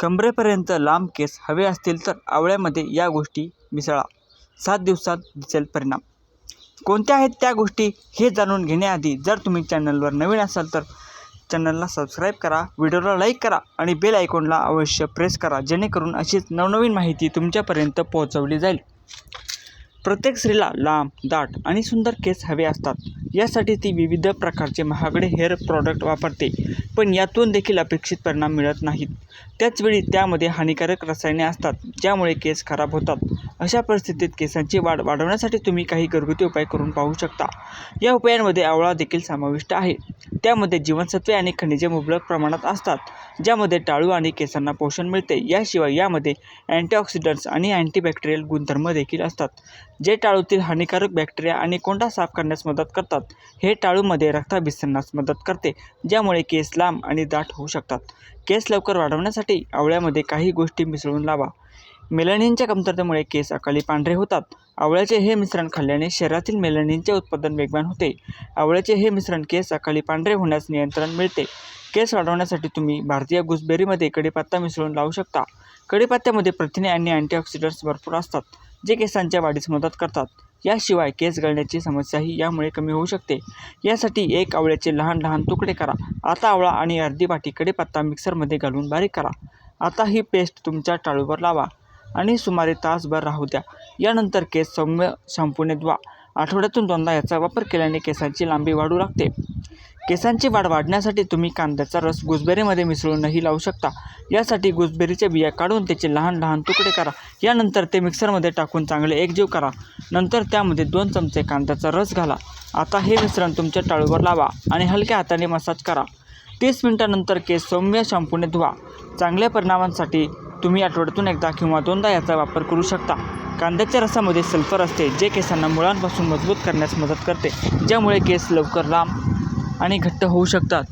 कंबरेपर्यंत लांब केस हवे असतील तर आवळ्यामध्ये या गोष्टी मिसळा. सात दिवसात दिसेल परिणाम. कोणत्या आहेत त्या गोष्टी हे जाणून घेण्याआधी जर तुम्ही चॅनलवर नवीन असाल तर चॅनलला सबस्क्राईब करा व्हिडिओला लाईक करा आणि बेल आयकॉनला अवश्य प्रेस करा जेणेकरून अशीच नवनवीन माहिती तुमच्यापर्यंत पोहोचवली जाईल. प्रत्येक स्त्रीला लांब दाट आणि सुंदर केस हवे असतात. यासाठी ती विविध प्रकारचे महागडे हेअर प्रॉडक्ट वापरते पण यातून देखील अपेक्षित परिणाम मिळत नाहीत. त्याचवेळी त्यामध्ये हानिकारक रसायने असतात ज्यामुळे केस खराब होतात. अशा परिस्थितीत केसांची वाढ वाढवण्यासाठी तुम्ही काही घरगुती उपाय करून पाहू शकता. या उपायांमध्ये आवळा देखील समाविष्ट आहे. त्यामध्ये जीवनसत्वे आणि खनिजे मुबलक प्रमाणात असतात ज्यामध्ये टाळू आणि केसांना पोषण मिळते. याशिवाय यामध्ये अँटीऑक्सिडंट्स आणि अँटीबॅक्टेरियल गुणधर्म देखील असतात जे टाळूतील हानिकारक बॅक्टेरिया आणि कोंडा साफ करण्यास मदत करतात. हे टाळूमध्ये रक्ताभिसरणास मदत करते ज्यामुळे केस लांब आणि दाट होऊ शकतात. केस लवकर वाढवण्यासाठी आवळ्यामध्ये काही गोष्टी मिसळून लावा. मेलनिनच्या कमतरतेमुळे केस अकाली पांढरे होतात. आवळ्याचे हे मिश्रण खाल्ल्याने शरीरातील मेलनिनचे उत्पादन वेगवान होते. आवळ्याचे हे मिश्रण केस अकाली पांढरे होण्यास नियंत्रण मिळते. केस वाढवण्यासाठी तुम्ही भारतीय गुसबेरीमध्ये कडीपत्ता मिसळून लावू शकता. कडीपत्त्यामध्ये प्रथिने आणि अँटीऑक्सिडंट्स भरपूर असतात जे केसांच्या वाढीस मदत करतात. याशिवाय केस गळण्याची समस्याही यामुळे कमी होऊ शकते. यासाठी एक आवळ्याचे लहान लहान तुकडे करा. आता आवळा आणि अर्धी वाटी कडीपत्ता मिक्सरमध्ये घालून बारीक करा. आता ही पेस्ट तुमच्या टाळूवर लावा आणि सुमारे तासभर राहू द्या. यानंतर केस सौम्य शॅम्पूने धुवा. आठवड्यातून दोनदा याचा वापर केल्याने केसांची लांबी वाढू लागते. केसांची वाढ वाढण्यासाठी तुम्ही कांद्याचा रस गुसबेरीमध्ये मिसळूनही लावू शकता. यासाठी गुसबेरीच्या बिया काढून त्याचे लहान लहान तुकडे करा. यानंतर ते मिक्सरमध्ये टाकून चांगले एकजीव करा. नंतर त्यामध्ये दोन चमचे कांद्याचा रस घाला. आता हे मिश्रण तुमच्या टाळूवर लावा आणि हलक्या हाताने मसाज करा. तीस मिनटानंतर केस सौम्य शॅम्पूने धुवा. चांगल्या परिणामांसाठी तुम्ही आठवड्यातून एकदा किंवा दोनदा याचा वापर करू शकता. कांद्याच्या रसामध्ये सल्फर असते जे केसांना मुळांपासून मजबूत करण्यास मदत करते ज्यामुळे केस लवकर लांब आणि घट्ट होऊ शकतात.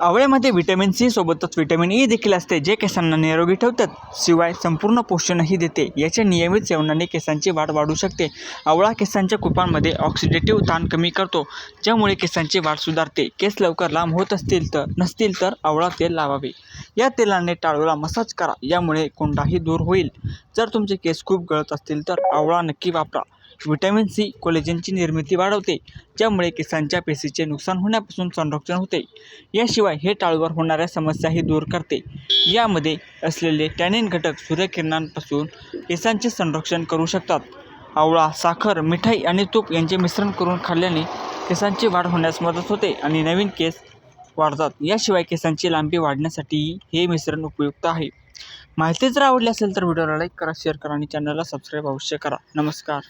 आवळ्यामध्ये व्हिटॅमिन सी सोबतच व्हिटॅमिन ई e देखील असते जे केसांना निरोगी ठेवतात. शिवाय संपूर्ण पोषणही देते. याच्या नियमित सेवनाने केसांची वाढ वाढू शकते. आवळा केसांच्या कुपांमध्ये ऑक्सिडेटिव्ह ताण कमी करतो ज्यामुळे केसांची वाढ सुधारते. केस लवकर लांब होत असतील तर नसतील तर आवळा तेल लावावे. या तेलाने टाळूला मसाज करा यामुळे कोंडाही दूर होईल. जर तुमचे केस खूप गळत असतील तर आवळा नक्की वापरा. व्हिटॅमिन सी कोलेजनची निर्मिती वाढवते ज्यामुळे केसांच्या पेशीचे नुकसान होण्यापासून संरक्षण होते. याशिवाय हे टाळूवर होणाऱ्या समस्याही दूर करते. यामध्ये असलेले टॅनिन घटक सूर्यकिरणांपासून केसांचे संरक्षण करू शकतात. आवळा साखर मिठाई आणि तूप यांचे मिश्रण करून खाल्ल्याने केसांची वाढ होण्यास मदत होते आणि नवीन केस वाढतात. याशिवाय केसांची लांबी वाढण्यासाठीही हे मिश्रण उपयुक्त आहे. माहिती जर आवडली असेल तर व्हिडिओला लाईक करा शेअर करा आणि चॅनलला सबस्क्राईब अवश्य करा. नमस्कार.